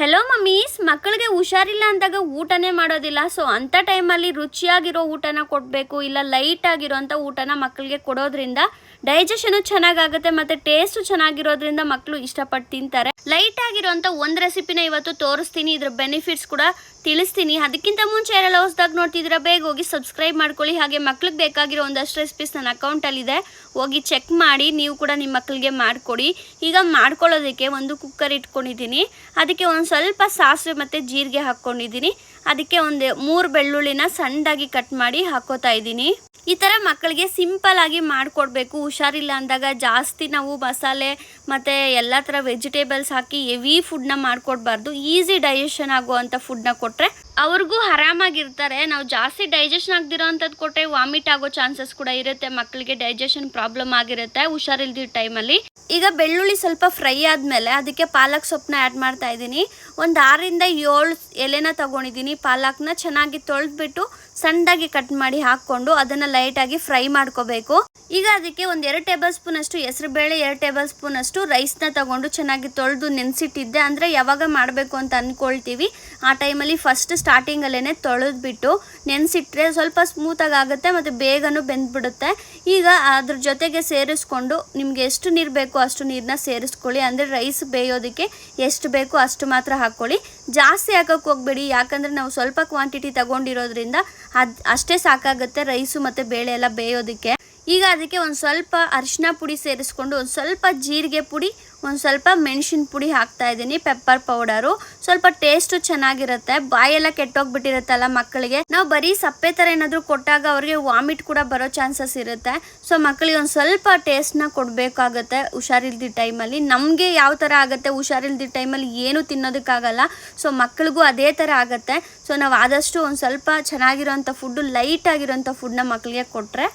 Hello mummies ಮಕ್ಕಳಿಗೆ ಹುಷಾರಿಲ್ಲ ಅಂದಾಗ ಊಟನೇ ಮಾಡೋದಿಲ್ಲ. ಸೊ ಅಂಥ ಟೈಮಲ್ಲಿ ರುಚಿಯಾಗಿರೋ ಊಟನ ಕೊಡಬೇಕು, ಇಲ್ಲ ಲೈಟ್ ಆಗಿರೋಂಥ ಊಟನ ಮಕ್ಕಳಿಗೆ ಕೊಡೋದ್ರಿಂದ ಡೈಜೆಷನು ಚೆನ್ನಾಗಾಗುತ್ತೆ ಮತ್ತು ಟೇಸ್ಟು ಚೆನ್ನಾಗಿರೋದ್ರಿಂದ ಮಕ್ಕಳು ಇಷ್ಟಪಟ್ಟು ತಿಂತಾರೆ. ಲೈಟ್ ಆಗಿರೋಂಥ ಒಂದು ರೆಸಿಪಿನ ಇವತ್ತು ತೋರಿಸ್ತೀನಿ. ಇದ್ರ ಬೆನಿಫಿಟ್ಸ್ ಕೂಡ ತಿಳಿಸ್ತೀನಿ. ಅದಕ್ಕಿಂತ ಮುಂಚೆ ಯಾರೆಲ್ಲ ಹೊಸ್ದಾಗಿ ನೋಡ್ತಿದ್ರೆ ಬೇಗ ಹೋಗಿ ಸಬ್ಸ್ಕ್ರೈಬ್ ಮಾಡ್ಕೊಳ್ಳಿ. ಹಾಗೆ ಮಕ್ಳಿಗೆ ಬೇಕಾಗಿರೋ ಒಂದಷ್ಟು ರೆಸಿಪೀಸ್ ನನ್ನ ಅಕೌಂಟಲ್ಲಿದೆ ಹೋಗಿ ಚೆಕ್ ಮಾಡಿ, ನೀವು ಕೂಡ ನಿಮ್ಮ ಮಕ್ಕಳಿಗೆ ಮಾಡಿಕೊಡಿ. ಈಗ ಮಾಡ್ಕೊಳ್ಳೋದಕ್ಕೆ ಒಂದು ಕುಕ್ಕರ್ ಇಟ್ಕೊಂಡಿದ್ದೀನಿ. ಅದಕ್ಕೆ ಒಂದು ಸ್ವಲ್ಪ ಸಾಸಿವೆ ಮತ್ತು ಜೀರಿಗೆ ಹಾಕ್ಕೊಂಡಿದ್ದೀನಿ. ಅದಕ್ಕೆ ಒಂದು ಮೂರು ಬೆಳ್ಳುಳ್ಳಿನ ಸಣ್ಣದಾಗಿ ಕಟ್ ಮಾಡಿ ಹಾಕೋತಾ ಇದ್ದೀನಿ. ಈ ಥರ ಮಕ್ಕಳಿಗೆ ಸಿಂಪಲ್ ಆಗಿ ಮಾಡಿಕೊಡ್ಬೇಕು. ಹುಷಾರಿಲ್ಲ ಅಂದಾಗ ಜಾಸ್ತಿ ನಾವು ಮಸಾಲೆ ಮತ್ತು ಎಲ್ಲ ಥರ ವೆಜಿಟೇಬಲ್ಸ್ ಹಾಕಿ ಹೆವಿ ಫುಡ್ನ ಮಾಡಿಕೊಡ್ಬಾರ್ದು. ಈಸಿ ಡೈಜೆಷನ್ ಆಗುವಂಥ ಫುಡ್ನ ಕೊಟ್ಟರೆ ಅವ್ರಿಗೂ ಆರಾಮಾಗಿರ್ತಾರೆ. ನಾವು ಜಾಸ್ತಿ ಡೈಜೆಷನ್ ಆಗದಿರೋ ಅಂಥದ್ದು ಕೊಟ್ಟರೆ ವಾಮಿಟ್ ಆಗೋ ಚಾನ್ಸಸ್ ಕೂಡ ಇರುತ್ತೆ. ಮಕ್ಕಳಿಗೆ ಡೈಜೆಷನ್ ಪ್ರಾಬ್ಲಮ್ ಆಗಿರುತ್ತೆ ಹುಷಾರಿಲ್ದಿದ್ದ ಟೈಮಲ್ಲಿ ಈಗ ಬೆಳ್ಳುಳ್ಳಿ ಸ್ವಲ್ಪ ಫ್ರೈ ಆದಮೇಲೆ ಅದಕ್ಕೆ ಪಾಲಕ್ ಸೊಪ್ಪನ್ನ ಆ್ಯಡ್ ಮಾಡ್ತಾ ಇದ್ದೀನಿ. ಒಂದು ಆರರಿಂದ ಏಳು ಎಲೆನ ತಗೊಂಡಿದ್ದೀನಿ. ಪಾಲಕ್ನ ಚೆನ್ನಾಗಿ ತೊಳೆದ್ಬಿಟ್ಟು ಸಣ್ಣದಾಗಿ ಕಟ್ ಮಾಡಿ ಹಾಕ್ಕೊಂಡು ಅದನ್ನು ಲೈಟಾಗಿ ಫ್ರೈ ಮಾಡ್ಕೋಬೇಕು. ಈಗ ಅದಕ್ಕೆ ಒಂದು ಎರಡು ಟೇಬಲ್ ಸ್ಪೂನಷ್ಟು ಹೆಸರುಬೇಳೆ, ಎರಡು ಟೇಬಲ್ ಸ್ಪೂನ್ ಅಷ್ಟು ರೈಸ್ನ ತಗೊಂಡು ಚೆನ್ನಾಗಿ ತೊಳೆದು ನೆನೆಸಿಟ್ಟಿದ್ದೆ. ಅಂದರೆ ಯಾವಾಗ ಮಾಡಬೇಕು ಅಂತ ಅಂದ್ಕೊಳ್ತೀವಿ ಆ ಟೈಮಲ್ಲಿ ಫಸ್ಟ್ ಸ್ಟಾರ್ಟಿಂಗಲ್ಲೇ ತೊಳೆದ್ಬಿಟ್ಟು ನೆನೆಸಿಟ್ರೆ ಸ್ವಲ್ಪ ಸ್ಮೂತಾಗಿ ಆಗುತ್ತೆ ಮತ್ತು ಬೇಗನೂ ಬೆಂದ್ಬಿಡುತ್ತೆ. ಈಗ ಅದ್ರ ಜೊತೆಗೆ ಸೇರಿಸ್ಕೊಂಡು ನಿಮಗೆ ಎಷ್ಟು ನೀರು ಬೇಕೋ ಅಷ್ಟು ನೀರನ್ನ ಸೇರಿಸ್ಕೊಳ್ಳಿ. ಅಂದರೆ ರೈಸ್ ಬೇಯೋದಕ್ಕೆ ಎಷ್ಟು ಬೇಕೋ ಅಷ್ಟು ಮಾತ್ರ ಹಾಕ್ಕೊಳ್ಳಿ. ಜಾಸ್ತಿ ಹಾಕೋಕ್ಕೆ ಹೋಗಬೇಡಿ. ಯಾಕಂದರೆ ನಾವು ಸ್ವಲ್ಪ ಕ್ವಾಂಟಿಟಿ ತಗೊಂಡಿರೋದ್ರಿಂದ ಅದು ಅಷ್ಟೇ ಸಾಕಾಗುತ್ತೆ ರೈಸು ಮತ್ತು ಬೇಳೆ ಎಲ್ಲ ಬೇಯೋದಕ್ಕೆ. ಈಗ ಅದಕ್ಕೆ ಒಂದು ಸ್ವಲ್ಪ ಅರಿಶಿನ ಪುಡಿ ಸೇರಿಸ್ಕೊಂಡು ಒಂದು ಸ್ವಲ್ಪ ಜೀರಿಗೆ ಪುಡಿ, ಒಂದು ಸ್ವಲ್ಪ ಮೆಣಸಿನ ಪುಡಿ ಹಾಕ್ತಾ ಇದ್ದೀನಿ ಪೆಪ್ಪರ್ ಪೌಡರು ಸ್ವಲ್ಪ ಟೇಸ್ಟು ಚೆನ್ನಾಗಿರುತ್ತೆ. ಬಾಯೆಲ್ಲ ಕೆಟ್ಟೋಗ್ಬಿಟ್ಟಿರುತ್ತಲ್ಲ ಮಕ್ಕಳಿಗೆ. ನಾವು ಬರೀ ಸಪ್ಪೆ ಥರ ಏನಾದರೂ ಕೊಟ್ಟಾಗ ಅವ್ರಿಗೆ ವಾಮಿಟ್ ಕೂಡ ಬರೋ ಚಾನ್ಸಸ್ ಇರುತ್ತೆ. ಸೊ ಮಕ್ಕಳಿಗೆ ಒಂದು ಸ್ವಲ್ಪ ಟೇಸ್ಟ್ನ ಕೊಡಬೇಕಾಗತ್ತೆ ಹುಷಾರಿಲ್ದಿ ಟೈಮಲ್ಲಿ. ನಮಗೆ ಯಾವ ಥರ ಆಗುತ್ತೆ ಹುಷಾರಿಲ್ದಿ ಟೈಮಲ್ಲಿ ಏನು ತಿನ್ನೋದಕ್ಕಾಗಲ್ಲ. ಸೊ ಮಕ್ಕಳಿಗೂ ಅದೇ ಥರ ಆಗುತ್ತೆ. ಸೊ ನಾವು ಆದಷ್ಟು ಒಂದು ಸ್ವಲ್ಪ ಚೆನ್ನಾಗಿರೋಂಥ ಫುಡ್ಡು ಲೈಟ್ ಆಗಿರೋಂಥ ಫುಡ್ನ ಮಕ್ಕಳಿಗೆ ಕೊಟ್ಟರೆ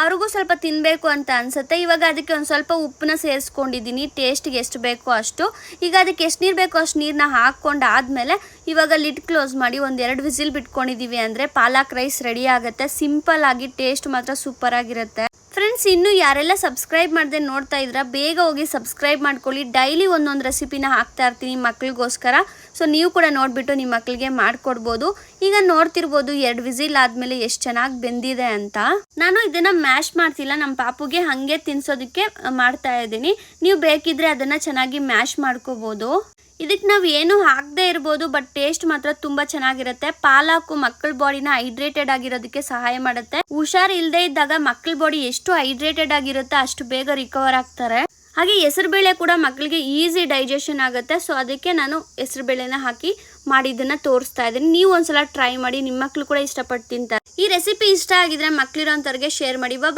ಅವ್ರಿಗೂ ಸ್ವಲ್ಪ ತಿನ್ನಬೇಕು ಅಂತ ಅನಿಸುತ್ತೆ. ಇವಾಗ ಅದಕ್ಕೆ ಒಂದು ಸ್ವಲ್ಪ ಉಪ್ಪನ್ನ ಸೇರಿಸ್ಕೊಂಡಿದ್ದೀನಿ ಟೇಸ್ಟಿಗೆ ಎಷ್ಟು ಬೇಕೋ ಅಷ್ಟು. ಈಗ ಅದಕ್ಕೆ ಎಷ್ಟು ನೀರು ಬೇಕೋ ಅಷ್ಟು ನೀರನ್ನ ಹಾಕ್ಕೊಂಡು ಆದಮೇಲೆ ಇವಾಗ ಲಿಡ್ ಕ್ಲೋಸ್ ಮಾಡಿ ಒಂದು ಎರಡು ವಿಸಿಲ್ ಬಿಟ್ಕೊಂಡಿದ್ದೀವಿ ಅಂದರೆ ಪಾಲಕ್ ರೈಸ್ ರೆಡಿ ಆಗುತ್ತೆ. ಸಿಂಪಲ್ ಆಗಿ ಟೇಸ್ಟ್ ಮಾತ್ರ ಸೂಪರ್ ಆಗಿರುತ್ತೆ. ಫ್ರೆಂಡ್ಸ್ ಇನ್ನು ಯಾರೆಲ್ಲ ಸಬ್ಸ್ಕ್ರೈಬ್ ಮಾಡದೆ ನೋಡ್ತಾ ಇದ್ರ, ಬೇಗ ಹೋಗಿ ಸಬ್ಸ್ಕ್ರೈಬ್ ಮಾಡ್ಕೊಳ್ಳಿ. ಡೈಲಿ ಒಂದೊಂದು ರೆಸಿಪಿನ ಹಾಕ್ತಾ ಇರ್ತೀನಿ ಮಕ್ಳಿಗೋಸ್ಕರ. ಸೊ ನೀವು ಕೂಡ ನೋಡಿಬಿಟ್ಟು ನಿಮ್ಮ ಮಕ್ಕಳಿಗೆ ಮಾಡಿಕೊಡ್ಬೋದು. ಈಗ ನೋಡ್ತಿರ್ಬೋದು ಎರಡು ವಿಸಿಲ್ ಆದಮೇಲೆ ಎಷ್ಟು ಚೆನ್ನಾಗಿ ಬೆಂದಿದೆ ಅಂತ. ನಾನು ಇದನ್ನು ಮ್ಯಾಶ್ ಮಾಡ್ತಿಲ್ಲ ನಮ್ಮ ಪಾಪುಗೆ ಹಾಗೆ ತಿನ್ಸೋದಕ್ಕೆ ಮಾಡ್ತಾ ಇದ್ದೀನಿ. ನೀವು ಬೇಕಿದ್ರೆ ಅದನ್ನು ಚೆನ್ನಾಗಿ ಮ್ಯಾಶ್ ಮಾಡ್ಕೋಬೋದು. ಇದಕ್ಕೆ ನಾವು ಏನು ಹಾಕದೇ ಇರ್ಬೋದು ಬಟ್ ಟೇಸ್ಟ್ ಮಾತ್ರ ತುಂಬಾ ಚೆನ್ನಾಗಿರುತ್ತೆ. ಪಾಲಾಕು ಮಕ್ಕಳ ಬಾಡಿನ ಹೈಡ್ರೇಟೆಡ್ ಆಗಿರೋದಕ್ಕೆ ಸಹಾಯ ಮಾಡುತ್ತೆ. ಹುಷಾರ್ ಇಲ್ಲದೆ ಇದ್ದಾಗ ಮಕ್ಕಳ ಬಾಡಿ ಎಷ್ಟು ಹೈಡ್ರೇಟೆಡ್ ಆಗಿರುತ್ತೆ ಅಷ್ಟು ಬೇಗ ರಿಕವರ್ ಆಗ್ತಾರೆ. ಹಾಗೆ ಹೆಸರುಬೇಳೆ ಕೂಡ ಮಕ್ಕಳಿಗೆ ಈಸಿ ಡೈಜೆಷನ್ ಆಗುತ್ತೆ. ಸೊ ಅದಕ್ಕೆ ನಾನು ಹೆಸರುಬೇಳೆನ ಹಾಕಿ ಮಾಡಿದ್ದನ್ನ ತೋರಿಸ್ತಾ ಇದ್ದೀನಿ. ನೀವು ಒಂದ್ಸಲ ಟ್ರೈ ಮಾಡಿ ನಿಮ್ಮ ಮಕ್ಕಳು ಕೂಡ ಇಷ್ಟಪಟ್ಟು ತಿಂತಾರೆ. ಈ ರೆಸಿಪಿ ಇಷ್ಟ ಆಗಿದ್ರೆ ಮಕ್ಕಳಿರೋಂಥವ್ರಿಗೆ ಶೇರ್ ಮಾಡಿ. ಬಾಯ್